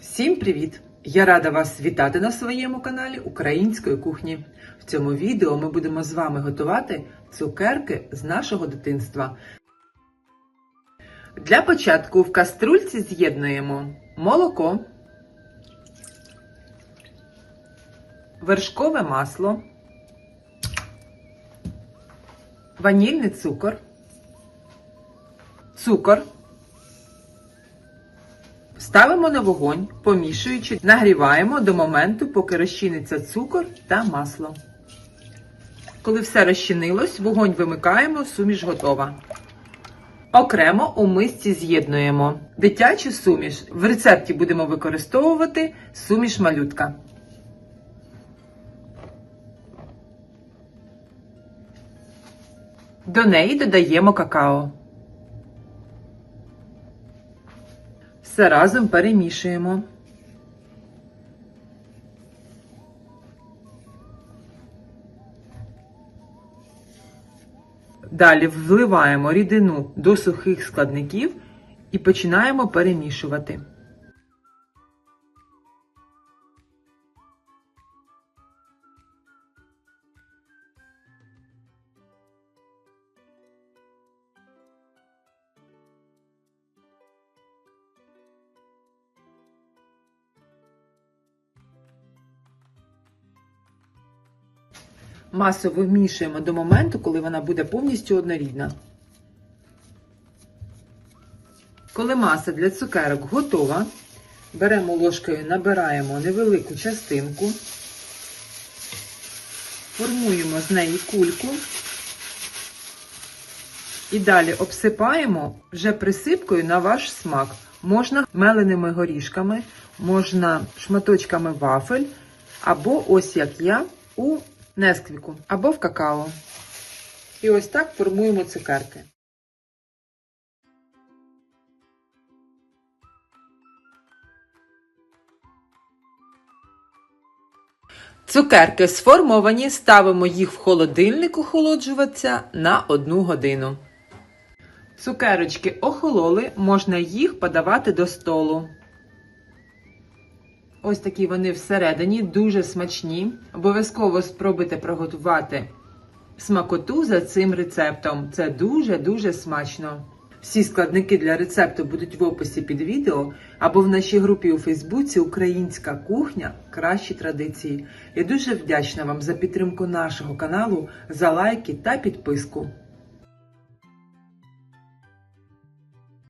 Всім привіт! Я рада вас вітати на своєму каналі Української кухні. В цьому відео ми будемо з вами готувати цукерки з нашого дитинства. Для початку в каструльці з'єднуємо молоко, вершкове масло, ванільний цукор, цукор. Ставимо на вогонь, помішуючи, нагріваємо до моменту, поки розчиниться цукор та масло. Коли все розчинилось, вогонь вимикаємо, суміш готова. Окремо у мисці з'єднуємо дитячу суміш. В рецепті будемо використовувати суміш малютка. До неї додаємо какао. Все разом перемішуємо. Далі вливаємо рідину до сухих складників і починаємо перемішувати. Масу вимішуємо до моменту, коли вона буде повністю однорідна. Коли маса для цукерок готова, беремо ложкою, набираємо невелику частинку, формуємо з неї кульку і далі обсипаємо вже присипкою на ваш смак. Можна меленими горішками, можна шматочками вафель, або ось як я у несквіку або в какао. І ось так формуємо цукерки. Цукерки сформовані, ставимо їх в холодильник охолоджуватися на 1 годину. Цукерочки охололи, можна їх подавати до столу. Ось такі вони всередині, дуже смачні. Обов'язково спробуйте приготувати смакоту за цим рецептом. Це дуже-дуже смачно. Всі складники для рецепту будуть в описі під відео або в нашій групі у Фейсбуці Українська кухня кращі традиції. Я дуже вдячна вам за підтримку нашого каналу, за лайки та підписку.